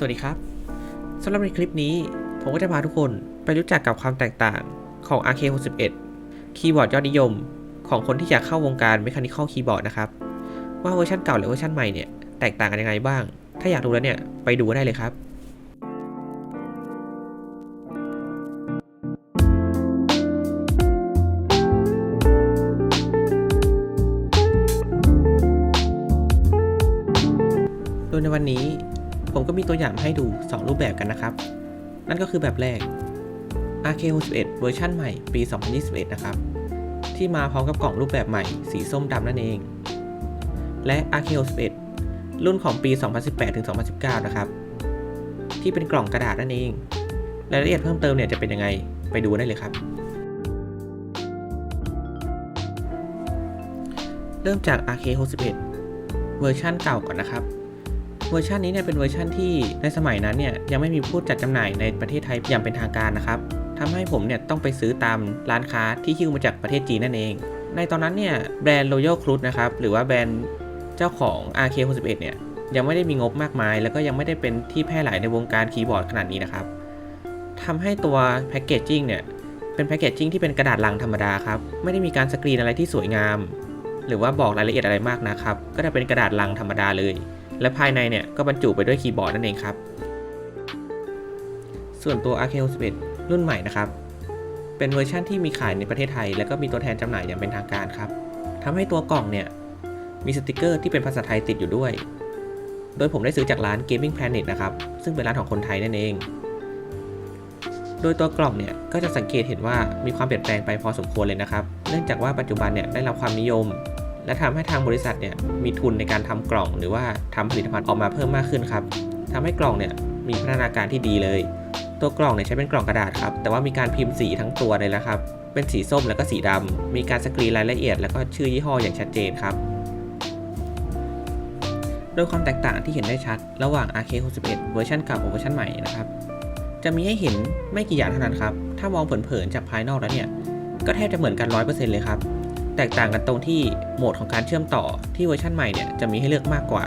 สวัสดีครับสำหรับในคลิปนี้ ผมก็จะพาทุกคนไปรู้จักกับความแตกต่างของ RK61 คีย์บอร์ดยอดนิยม ของคนที่อยากเข้าวงการ Mechanical Keyboard นะครับ ว่าเวอร์ชันเก่าและเวอร์ชันใหม่เนี่ยแตกต่างกันยังไงบ้าง ถ้าอยากรู้แล้วเนี่ยไปดูได้เลยครับโดยในวันนี้ ผมก็มีตัวอย่างมาให้ดู 2 รูปแบบกันนะครับ นั่นก็คือแบบแรก RK61 เวอร์ชันใหม่ปี 2021 นะครับ ที่มาพร้อมกับกล่องรูปแบบใหม่สีส้มดำนั่นเอง และ RK61 รุ่นของปี 2018 ถึง 2019 นะครับ ที่เป็นกล่องกระดาษนั่นเอง รายละเอียดเพิ่มเติมเนี่ยจะเป็นยังไงไปดูได้เลยครับ เริ่มจาก RK61 เวอร์ชันเก่าก่อนนะครับ เวอร์ชันนี้เนี่ยเป็นเวอร์ชันที่ในสมัยนั้นเนี่ยยังไม่มีผู้จัดจำหน่ายในประเทศไทยอย่างเป็นทางการนะครับทำให้ผมเนี่ยต้องไปซื้อตามร้านค้าที่ฮิ้วมาจากประเทศจีนนั่นเอง ในตอนนั้นเนี่ยแบรนด์ Royal Cruz นะครับหรือว่าแบรนด์เจ้าของ RK61 เนี่ยยังไม่ได้มีงบมากมาย แล้วก็ยังไม่ได้เป็นที่แพร่หลายในวงการคีย์บอร์ดขนาดนี้นะครับทำให้ตัวแพคเกจจิ้งเนี่ยเป็นแพคเกจจิ้งที่เป็นกระดาษลังธรรมดาครับไม่ได้มีการสกรีนอะไรที่สวยงาม หรือว่าบอกรายละเอียดอะไรมากนะครับก็จะเป็นกระดาษลังธรรมดาเลย และภายในเนี่ยก็บรรจุไปด้วยคีย์บอร์ดนั่นเองครับ ส่วนตัว RK61 รุ่นใหม่นะครับ เป็นเวอร์ชั่นที่มีขายในประเทศไทย แล้วก็มีตัวแทนจำหน่ายอย่างเป็นทางการครับทำให้ตัวกล่องเนี่ยมีสติกเกอร์ที่เป็นภาษาไทยติดอยู่ด้วย โดยผมได้ซื้อจากร้าน Gaming Planet นะครับ ซึ่งเป็นร้านของคนไทยนั่นเอง โดยตัวกล่องเนี่ยก็จะสังเกตเห็นว่ามีความเปลี่ยนแปลงไปพอสมควรเลยนะครับ เนื่องจากว่าปัจจุบันเนี่ยได้รับความนิยม และทำให้ทางบริษัทเนี่ยมีทุนในการทำกล่อง หรือว่าทำผลิตภัณฑ์ออกมาเพิ่มมากขึ้นครับทำให้กล่องเนี่ยมีพัฒนาการที่ดีเลย ตัวกล่องเนี่ยใช้เป็นกล่องกระดาษครับ แต่ว่ามีการพิมพ์สีทั้งตัวเลยนะครับ เป็นสีส้มแล้วก็สีดำมีการสกรีนรายละเอียด แล้วก็ชื่อยี่ห้ออย่างชัดเจนครับโดยความแตกต่างที่เห็นได้ชัดระหว่าง RK61 เวอร์ชันเก่ากับเวอร์ชันใหม่นะครับ จะมีให้เห็นไม่กี่อย่างเท่านั้นครับ ถ้ามองเผินๆจากภายนอกแล้วเนี่ย ก็แทบจะเหมือนกัน 100%เลยครับ แตกต่างกันตรงที่โหมดของการเชื่อมต่อที่เวอร์ชันใหม่เนี่ยจะมีให้เลือกมากกว่า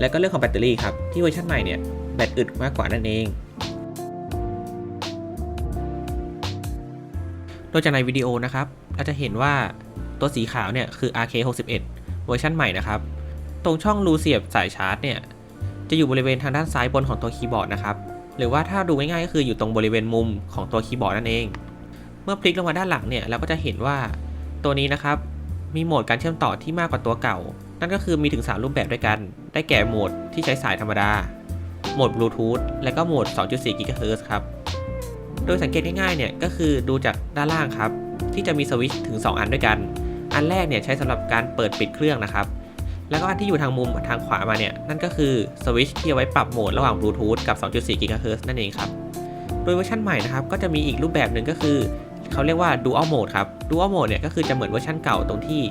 และก็เรื่องของแบตเตอรี่ครับที่เวอร์ชันใหม่เนี่ยแบตอึดมากกว่านั่นเองโดยจากในวิดีโอนะครับเราจะเห็นว่าตัวสีขาวเนี่ยคือ RK61 เวอร์ชันใหม่นะครับ ตรงช่องรูเสียบสายชาร์จเนี่ยจะอยู่บริเวณทางด้านซ้ายบนของตัวคีย์บอร์ดนะครับ หรือว่าถ้าดูง่ายๆก็คืออยู่ตรงบริเวณมุมของตัวคีย์บอร์ดนั่นเอง เมื่อพลิกลงมาด้านหลังเนี่ยเราก็จะเห็นว่า ตัวนี้นะครับ มีโหมดการเชื่อมต่อที่มากกว่าตัวเก่า นั่นก็คือมีถึง 3 รูปแบบด้วยกัน ได้แก่โหมดที่ใช้สายธรรมดา โหมดบลูทูธ และก็โหมด 2.4 GHz ครับ โดยสังเกตง่ายๆ เนี่ยก็คือดูจากด้านล่างครับ ที่จะมีสวิตช์ถึง 2 อันด้วยกัน อันแรกเนี่ยใช้สำหรับการเปิดปิดเครื่องนะครับ แล้วก็อันที่อยู่ทางมุมทางขวามาเนี่ย นั่นก็คือสวิตช์ที่เอาไว้ปรับโหมดระหว่างบลูทูธกับ 2.4 GHz นั่นเองครับ โดยเวอร์ชันใหม่นะครับ ก็จะมีอีกรูปแบบหนึ่งก็คือ เขาเรียกว่า Dual Mode ครับ Dual Mode เนี่ยก็คือจะเหมือนเวอร์ชันเก่าตรงที่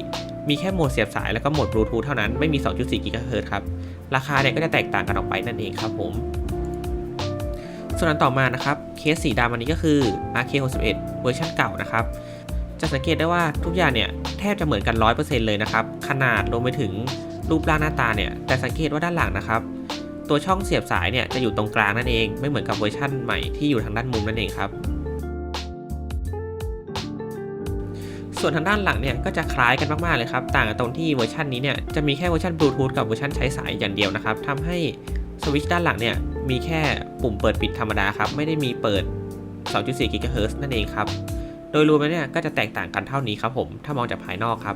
มีแค่โหมดเสียบสายแล้วก็โหมดบลูทูธเท่านั้นไม่มี 2.4 GHz ครับ ราคาเนี่ยก็จะแตกต่างกันออกไปนั่นเองครับผม ส่วนอันต่อมานะครับ เคสสีดำอันนี้ก็คือ RK61 เวอร์ชันเก่านะครับ จะสังเกตได้ว่าทุกอย่างเนี่ยแทบจะเหมือนกัน 100%เลยนะครับ ขนาดรวมไปถึงรูปร่างหน้าตาเนี่ย แต่สังเกตว่าด้านหลังนะครับ ตัวช่องเสียบสายเนี่ยจะอยู่ตรงกลางนั่นเอง ไม่เหมือนกับเวอร์ชันใหม่ที่อยู่ทางด้านมุมนั่นเองครับ ส่วนทางด้านหลังเนี่ยก็จะคล้ายกันมากๆเลยครับ ต่างกันตรงที่เวอร์ชันนี้เนี่ยจะมีแค่เวอร์ชันบลูทูธกับเวอร์ชันใช้สายอย่างเดียวนะครับทำให้สวิตช์ด้านหลังเนี่ยมีแค่ปุ่มเปิดปิดธรรมดาครับ ไม่ได้มีเปิด 2.4 GHz นั่นเองครับ โดยรวมแล้วเนี่ยก็จะแตกต่างกันเท่านี้ครับผม ถ้ามองจากภายนอกครับ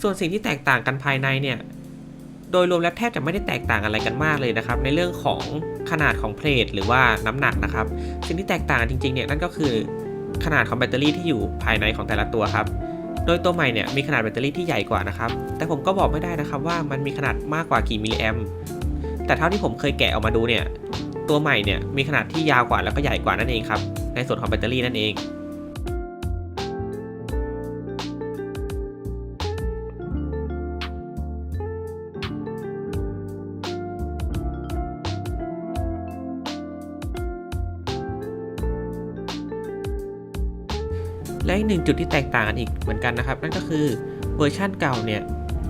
ส่วนสิ่งที่แตกต่างกันภายในเนี่ย โดยรวมแล้วแทบจะไม่ได้แตกต่างอะไรกันมากเลยนะครับ ในเรื่องของขนาดของเพลทหรือว่าน้ำหนักนะครับ สิ่งที่แตกต่างจริงๆเนี่ยนั่นก็คือ ขนาดของแบตเตอรี่ที่อยู่ภายในของแต่ละตัวครับ โดยตัวใหม่เนี่ยมีขนาดแบตเตอรี่ที่ใหญ่กว่านะครับ แต่ผมก็บอกไม่ได้นะครับว่ามันมีขนาดมากกว่ากี่มิลลิแอมแต่เท่าที่ผมเคยแกะออกมาดูเนี่ย ตัวใหม่เนี่ยมีขนาดที่ยาวกว่าแล้วก็ใหญ่กว่านั่นเองครับ ในส่วนของแบตเตอรี่นั่นเอง และอีกหนึ่งจุดที่แตกต่างกันอีกเหมือนกันนะครับ นั่นก็คือเวอร์ชั่นเก่าเนี่ย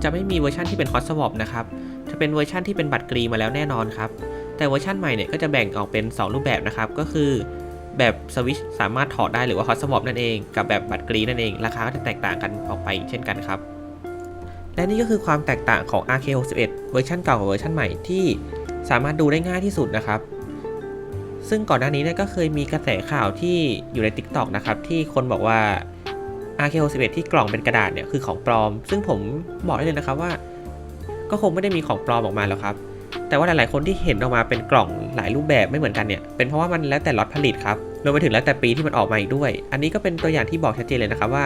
จะไม่มีเวอร์ชั่นที่เป็นฮอตสวอปนะครับจะเป็นเวอร์ชั่นที่เป็นบัตรกรีมาแล้วแน่นอนครับแต่เวอร์ชันใหม่เนี่ยก็จะแบ่งออกเป็น 2 รูปแบบนะครับก็คือแบบสวิชสามารถถอดได้หรือว่า hot swap นั่นเองกับแบบบัตรกรีนนั่นเองราคาก็จะแตกต่างกันออกไปเช่นกันครับ และนี่ก็คือความแตกต่างของ RK61 เวอร์ชันเก่ากับเวอร์ชันใหม่ที่สามารถดูได้ง่ายที่สุดนะครับ ซึ่งก่อนหน้านี้เนี่ยก็เคยมีกระแสข่าวที่อยู่ใน TikTok นะครับ ที่คนบอกว่า RK61 ที่กล่องเป็นกระดาษเนี่ยคือของปลอม ซึ่งผมบอกได้เลยนะครับว่า ก็คงไม่ได้มีของปลอมออกมาแล้วครับ แต่ว่าหลาย ๆ คนที่เห็นออกมาเป็นกล่องหลายรูปแบบไม่เหมือนกันเนี่ยเป็นเพราะว่ามันแล้วแต่ล็อตผลิตครับรวมไปถึงแล้วแต่ปีที่มันออกมาอีกด้วย อันนี้ก็เป็นตัวอย่างที่บอกชัดเจนเลยนะครับว่า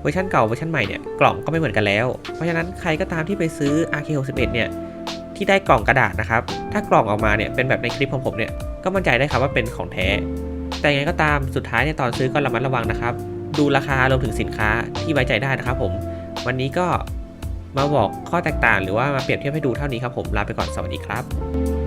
เวอร์ชันเก่าเวอร์ชันใหม่เนี่ยกล่องก็ไม่เหมือนกันแล้ว เพราะฉะนั้นใครก็ตามที่ไปซื้อ RK61 เนี่ย ที่ได้กล่องกระดาษนะครับ ถ้ากล่องออกมาเนี่ยเป็นแบบในคลิปของผมเนี่ย ก็มั่นใจได้ครับว่าเป็นของแท้ แต่ยังไงก็ตามสุดท้ายในตอนซื้อก็ระมัดระวังนะครับ ดูราคารวมถึงสินค้าที่ไว้ใจได้นะครับผม วันนี้ก็มาบอกข้อแตกต่างหรือว่ามาเปรียบเทียบให้ดูเท่านี้ครับผม ลาไปก่อน สวัสดีครับ